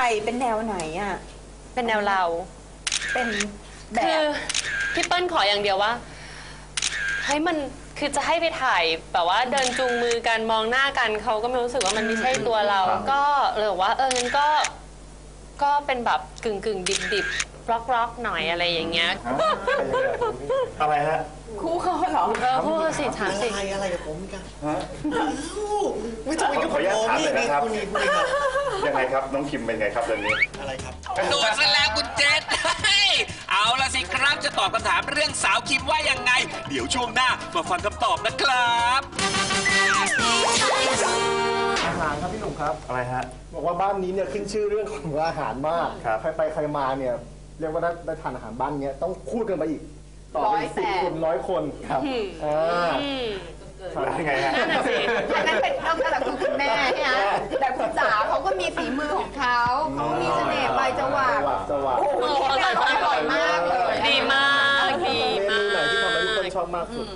ถ่ายเป็นแนวไหนอะ เป็นแนวเรา เป็นแบคือบพี่เปิ้ลขออย่างเดียวว่าให้มันคือจะให้ไปถ่ายแบบว่าเดินจูงมือกันมองหน้ากันเขาก็ไม่รู้สึกว่ามันไม่ใช่ตัวเราครับก็เลยบอกว่าเอองั้นก็ก็เป็นแบบกึ่งกึ่งดิบดิบร็อกร็อกหน่อยอะไรอย่างเงี้ยอะไรฮะคู่เขาเหรอ เออพูดสิถามสิอะไรอะไรกับผมกันฮะ ไม่ต้องไปยุ่งขอกับอนุญาตผมถามนี่หน่อยนี่นะครับคุณนี่คุณนี่ครับ ยังไงครับน้องคิมเป็นไงครับเรื่องนี้ อะไรครับ โดนซะแล้วคุณเจษเฮ้ยเอาละสิครับจะตอบคำถามเรื่องสาวคิมว่ายังไง เดี๋ยวช่วงหน้ามาฟังคำตอบนะครับ อาหารครับพี่หนุ่มครับ อะไรฮะ บอกว่าบ้านนี้เนี่ยขึ้นชื่อเรื่องของอาหารมาก ครับ ใครไปใครมาเนี่ยเรียกว่าได้ได้ทานอาหารบ้านเนี้ยต้องพูดกันไปอีก ต่อไปร้อยสิบแปดคนร้อยคนครับอ่าอืมแล้วยังไงฮะนั่นน่ะสิอันนั้นเป็นนอกจากคุณคุณแม่ใช่ไหมแต่คุณจ๋าเขาก็ มีฝีมือของเขาเขามีเสน่ห์ปลายจังหวะจังหวะจังหวะโอ้โหอร่อยอร่อยมากเลยดีมากดีเมมานูไหนที่ทำให้ทุกคนกชอบมากสุด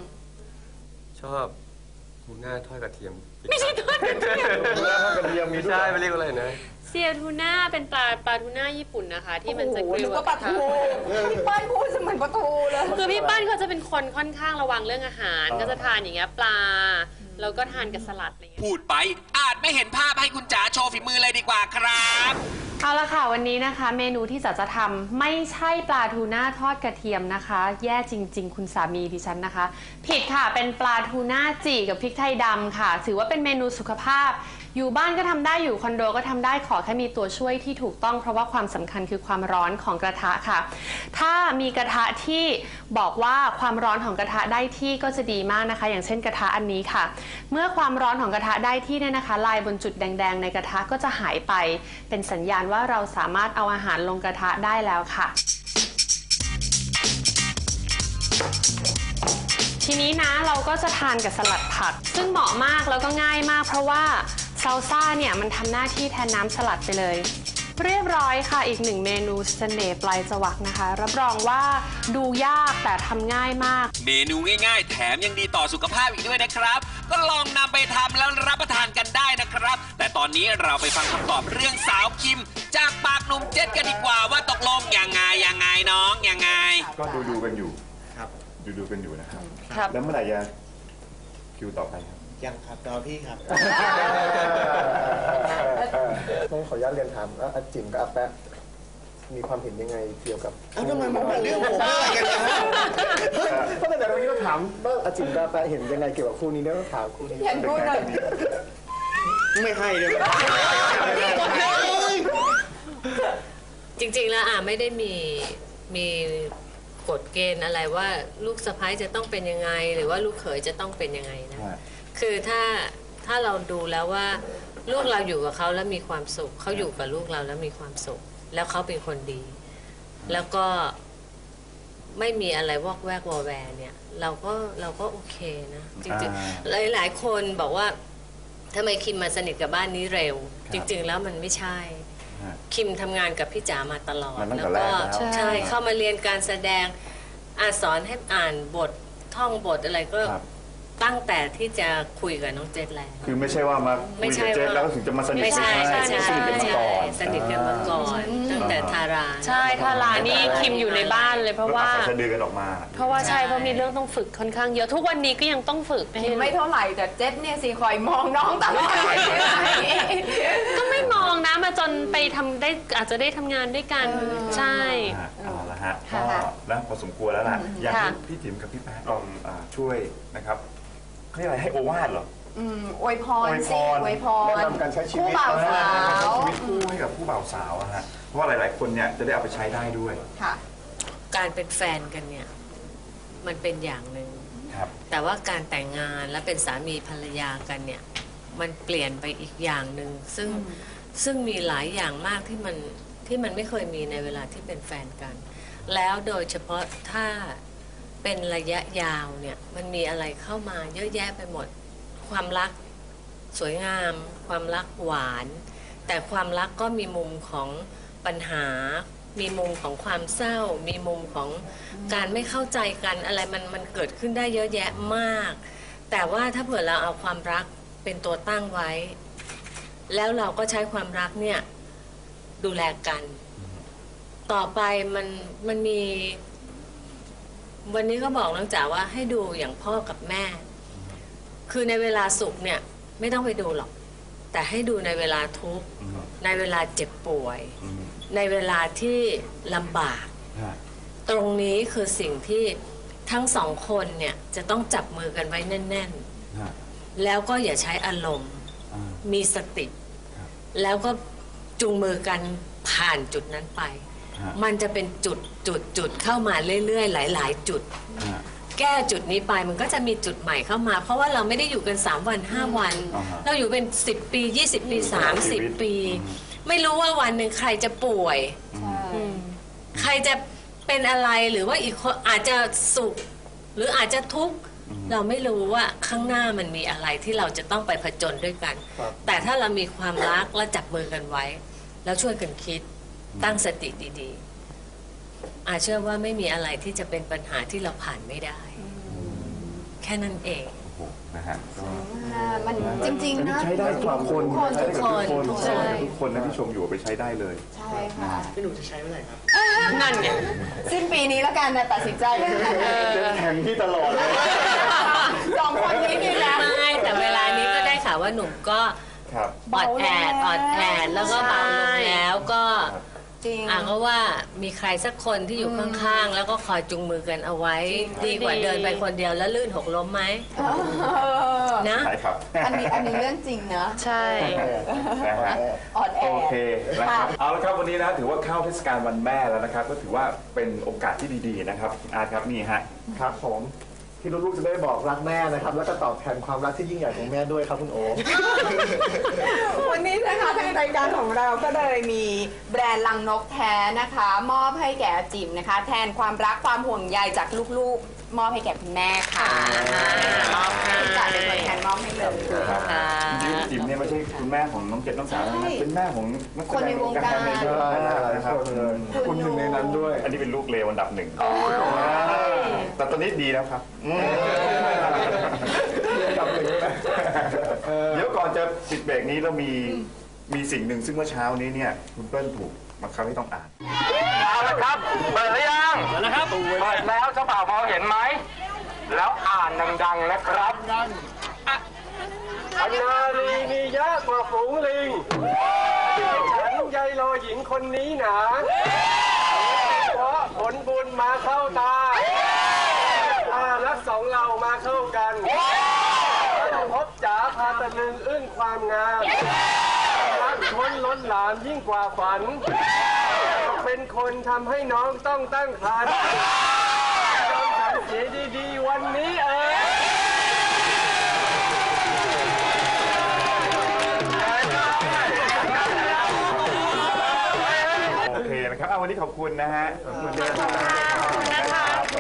ชอบทูน่าทอดกระเทียมไม่ใช่ทอดกระเทียมเนื้อทอดกระเทียมมีไม่ด้วยใช่ไม่เรียกว่าอะไรนะเซียทูน่าเป็นปลาปลาทูน่าญี่ปุ่นนะคะ ที่มันจะโอ้โหกรินึวกว่าปลาทูพี่เปิ้ลพูดเสมือนปลาทูเลยคือพี่เปั้นเขาจะเป็นคนค่อนข้างระวังเรื่องอาหารอ๋อก็จะทานอย่างเงี้ยปลา แล้วก็ทานกับสลัดอะไรเงี้ยพูดไปอาจไม่เห็นภาพให้คุณจ๋าโชว์ฝีมือเลยดีกว่าครับ เอาละค่ะวันนี้นะคะ เมนูที่จะจะทำไม่ใช่ปลาทูน่าทอดกระเทียมนะคะ แย่จริง ๆ คุณสามีดิฉันนะคะ ผิดค่ะเป็นปลาทูน่าจีกับพริกไทยดำค่ะ ถือว่าเป็นเมนูสุขภาพ อยู่บ้านก็ทำได้อยู่คอนโดก็ทำได้ขอแค่มีตัวช่วยที่ถูกต้องเพราะว่าความสำคัญคือความร้อนของกระทะค่ะ ถ้ามีกระทะที่บอกว่าความร้อนของกระทะได้ที่ก็จะดีมากนะคะ อย่างเช่นกระทะอันนี้ค่ะ เมื่อความร้อนของกระทะได้ที่เนี่ยนะคะ ลายบนจุดแดง ๆ ในกระทะก็จะหายไป เป็นสัญญาณว่าเราสามารถเอาอาหารลงกระทะได้แล้วค่ะทีนี้นะเราก็จะทานกับสลัดผัก ซึ่งเหมาะมากแล้วก็ง่ายมากเพราะว่า ซาลซ่าเนี่ยมันทำหน้าที่แทนน้ำสลัดไปเลย เรียบร้อยค่ะ อีกหนึ่งเมนูเสน่ห์ปลายจวักนะคะ รับรองว่าดูยากแต่ทำง่ายมาก เมนูง่ายๆ แถมยังดีต่อสุขภาพอีกด้วยนะครับ ก็ลองนำไปทำแล้วรับประทานกันได้นะครับ แต่ตอนนี้เราไปฟังคำตอบเรื่องสาวคิม จากปากหนุ่มเจ็ดกันดีกว่าว่าตกลงยังไงยังไงน้องยังไง ก็ดูดูๆกันอยู่ ครับ ดูดูๆกันอยู่นะครับ ครับ แล้วเมื่อไหร่จะคิวต่อไปครับ ยังครับรอพี่ครับ ต้องขออนุญาตเรียนถามว่าอาจิมกับอาแปะมีความเห็นยังไงเกี่ยวกับเอ้าทำไมมาบอกเรื่องผมอะไรกันนะก็แต่เดี๋ยววันนี้เราถามว่าอาจิมกับอาแปะเห็นยังไงเกี่ยวกับคู่นี้เนี่ยต้องถามคู่นี้เห็นพูดหน่อยไม่ให้เลยจริงๆแล้วอะไม่ได้มีมีกฎเกณฑ์อะไรว่าลูกสะพ้ายจะต้องเป็นยังไง หรือว่าลูกเขยจะต้องเป็นยังไงนะฮะ คือถ้าถ้าเราดูแล้วว่าลูกเราอยู่กับเขาแล้วมีความสุขเขาอยู่กับลูกเราแล้วมีความสุข แล้วเขาเป็นคนดี แล้วก็ไม่มีอะไรวอกแวกวอแวร์เนี่ย เราก็เราก็โอเคนะจริงๆหลายหลายๆคนบอกว่าทำไมคิมมาสนิทกับบ้านนี้เร็ว จริง ๆ แล้วมันไม่ใช่ฮะคิมทำงานกับพี่จ๋ามาตลอดมาตั้งแต่แล้วก็แรกแล้วใช่เข้ามาเรียนการแสดงอาสอนให้อ่านบทท่องบทอะไรก็ครับ ตั้งแต่ที่จะคุยกับน้องเจษแล้ว คือไม่ใช่ว่ามาคุไม่ยใช่กับเจนว่าแล้วถึงจะมาสนิทไม่ใช่ใช่ใช่สนิทกันมาก่อนสนิทกันมาก่อนตั้งแต่ทาราใช่ทารานี่คิมอยู่ในบ้านเลยเพราะว่าแล้วก็สะดือกันออกมา เพราะว่าใช่เพราะมีเรื่องต้องฝึกค่อนข้างเยอะทุกวันนี้ก็ยังต้องฝึกคิมไม่เท่าไหร่แต่เจ็ดเนี่ยสิคอยมองน้องตลอดก็ไม่มองนะมาจนไปทำได้อาจจะได้ทำงานด้วยกันใช่อะเอาละฮะค่ะก็แล้วพอสมควรแล้วล่ะอยากค่ะให้พี่จิ๋มกับพี่แป๊ะลองอ่าช่วยนะครับ เรียกอะไรให้โอวาทเหรอ อืมอวยพรอวยพสิรอวยพรแนะนำการใช้ชีวิตคู่บ่าวสาการใช้วชีวิตคู่ให้กับผู้บ่าวสาวอะฮะเพราะว่าหลาย ๆ คนเนี่ยจะได้เอาไปใช้ได้ด้วยค่ะ การเป็นแฟนกันเนี่ย มันเป็นอย่างหนึ่ง ครับ แต่ว่าการแต่งงานและเป็นสามีภรรยากันเนี่ย มันเปลี่ยนไปอีกอย่างหนึ่งซึ่งซึ่งมีหลายอย่างมากที่มันที่มันไม่เคยมีในเวลาที่เป็นแฟนกัน แล้วโดยเฉพาะถ้า เป็นระยะยาวเนี่ยมันมีอะไรเข้ามาเยอะแยะไปหมด ความรักสวยงาม ความรักหวาน แต่ความรักก็มีมุมของปัญหา มีมุมของความเศร้า มีมุมของการไม่เข้าใจกันอะไรมันมันเกิดขึ้นได้เยอะแยะมาก แต่ว่าถ้าเผื่อเราเอาความรักเป็นตัวตั้งไว้ แล้วเราก็ใช้ความรักเนี่ยดูแลกัน ต่อไปมันมันมี วันนี้ก็บอกน้องจ๋าว่าให้ดูอย่างพ่อกับแม่ คือในเวลาสุขเนี่ยไม่ต้องไปดูหรอก แต่ให้ดูในเวลาทุกข์ในเวลาเจ็บป่วย ในเวลาที่ลำบาก ตรงนี้คือสิ่งที่ทั้งสองคนเนี่ยจะต้องจับมือกันไว้แน่น ๆ แล้วก็อย่าใช้อารมณ์ มีสติ แล้วก็จูงมือกันผ่านจุดนั้นไป มันจะเป็นจุดจุดจุดเข้ามาเรื่อยๆ หลาย ๆ จุดแก้จุดนี้ไปมันก็จะมีจุดใหม่เข้ามา เพราะว่าเราไม่ได้อยู่กัน 3 วัน 5 วัน อ่าฮะเราอยู่เป็น 10 ปี 20 ปี ชีวิต 30 ปี ไม่รู้ว่าวันหนึ่งใครจะป่วยใครจะเป็นอะไรหรือว่าอีกคนอาจจะสุข หรืออาจจะทุกข์เราไม่รู้ว่าข้างหน้ามันมีอะไรที่เราจะต้องไปผจญด้วยกัน ครับ แต่ถ้าเรามีความรักและจับมือกันไว้ แล้วช่วยกันคิด ตั้งสติดีๆ อาเชื่อว่าไม่มีอะไรที่จะเป็นปัญหาที่เราผ่านไม่ได้ แค่นั้นเอง โอ้โหนะฮะก็มันจริงๆนะ ใช้ได้ทุกคนทุกคนใช้ได้กับทุกคนใช่ใช้ได้กับทุกคนนะที่ชมอยู่เอาไปใช้ได้เลย ใช่ค่ะ พี่หนูจะใช้เมื่อไหร่ครับ นั่นไงสิ้นปีนี้แล้วกันนะตัดสินใจแข่งที่ตลอดเลยสองคนนี้นี่แหละ ไม่แต่เวลานี้ก็ได้ข่าวว่าหนุ่มก็ครับ ออดแอดออดแอดแล้วก็เบาลงแล้วก็ จริง อ่าก็ว่ามีใครสักคนที่อยู่ข้างๆ แล้วก็คอยจุงมือกันเอาไว้ ดีกว่าเดินไปคนเดียวแล้วลื่นหกล้มไหมเออนะ ใช่ครับอันนี้อันนี้เรื่องจริงนะ ใช่ นะฮะอ่อนแอ โอเคนะครับค่ะเอาละครับวันนี้นะถือว่าเข้าเทศกาลวันแม่แล้วนะครับ ก็ถือว่าเป็นโอกาสที่ดีๆนะครับอาร์ตครับนี่ฮะ ครับผม ที่ลูกๆจะได้บอกรักแม่นะครับ แล้วก็ตอบแทนความรักที่ยิ่งใหญ่ของแม่ด้วยครับคุณโอ๋วันนี้นะคะทางรายการของเราก็เลยมีแบรนด์ลังนกแท้นะคะ มอบให้แก่อาจิ๋มนะคะ แทนความรักความห่วงใยจากลูกๆ มอบให้แก่คุณแม่ค่ะมอบให้คุณจ่ายเป็นตัวแทนมอบให้เลยค่ะจริงๆจิ๋มเนี่ยไม่ใช่คุณแม่ของน้องเจ็ดน้องสาวนะใช่เป็นแม่ของนักแสคนดในงวงการในช่องใช่ห้าหลายนะคครับนเลยคุณหนึ่งในนั้นด้วย อันนี้เป็นลูกเลวอันดับหนึ่ง แต่ตอนนี้ดีแล้วครับอืมกลับถึงนะเออเดี๋ยวก่อนจะปิดเบรกนี้เรามีมีสิ่งหนึ่งซึ่งเมื่อเช้านี้เนี่ยคุณเปิ้ลถูกบังคับให้ต้องอ่าน เอาละครับ เปิดหรือยังเปิดแล้วครับเปิดแล้วเจ้าบ่าวมองเห็นไหม แล้วอ่านดังๆนะครับอันนาลีมีเยอะกว่าฝูงลิงฉันใยโลหญิงคนนี้หนาเพราะผลบุญมาเข้าตา อารักสองเรามาเข้ากันพบจ๋าพาตะลึงอึ้งความงามรักชนล้นหลามยิ่งกว่าฝัน เป็นคนทำให้น้องต้องตั้งครรภ์ยอมฉันเสียดีๆ วันนี้เองโอเคนะครับเอาวันนี้ขอบคุณนะฮะ ขอบคุณเยอะมากขอบคุ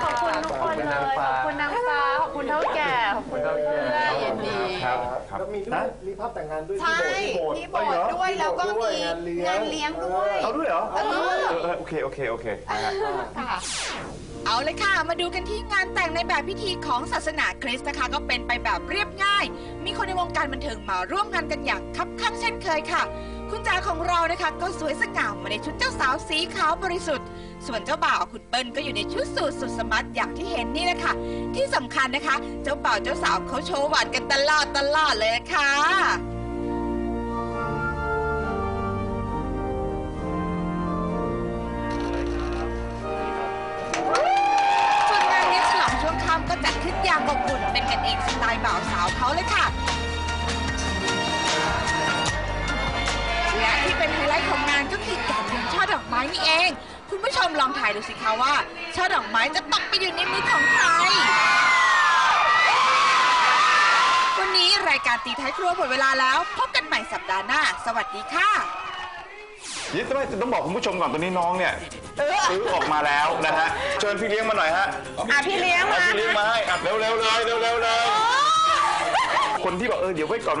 ณ ทุกคนเลยขอบคุณนางฟ้าขอบคุณเท่าแก่ขอบคุณเพื่อนยินดี ครับครับ แล้วมีด้วยมีภาพแต่งงานด้วยใช่ที่โบสถ์ที่โบสถ์ที่โบสถ์ด้วยแล้วก็มีงานเลี้ยงานเลี้ยงด้วย เอาด้วยเหรอเออ เออเออโอเค โอเค โอเคนะฮะ ค่ะเอาเลยค่ะ มาดูกันที่งานแต่งในแบบพิธีของศาสนาคริสต์นะคะ ก็เป็นไปแบบเรียบง่าย มีคนในวงการบันเทิงมาร่วมงานกันอย่างคับข้างเช่นเคยค่ะ คุณจ๋าของเรานะคะ ก็สวยสง่ามาในชุดเจ้าสาวสีขาวบริสุทธิ์ ส่วนเจ้าบ่าวคุณเปิ้ลก็อยู่ในชุดสูทสุดสมัติอย่างที่เห็นนี่แหละค่ะ ที่สำคัญนะคะ เจ้าบ่าวเจ้าสาวเขาโชว์หวานกันตลอดตลอดเลยนะคะส่วนงานเลี้ยงฉลองช่วงค่ำก็จัดขึ้นอย่างอบอุ่นเป็นกันเองสไตล์บ่าวสาวเขาเลยค่ะ ที่เป็นไฮไลท์ของงานก็คือการยิงช่อดอกไม้นี่เอง คุณผู้ชมลองถ่ายดูสิคะว่าช่อดอกไม้จะตกไปอยู่ในมือของใคร วันนี้รายการตีท้ายครัวหมดเวลาแล้ว พบกันใหม่สัปดาห์หน้า สวัสดีค่ะนี่ต้องต้องบอกคุณผู้ชมก่อนตอนนี้น้องเนี่ยซื้อออกมาแล้วนะฮะเชิญพี่เลี้ยงมาหน่อยฮะอะพี่เลี้ยงเอามาพี่เลี้ยงมาให้อะเร็วๆเลยเร็วๆเลยคนที่บอกเออเดี๋ยวไว้ก่อนไว้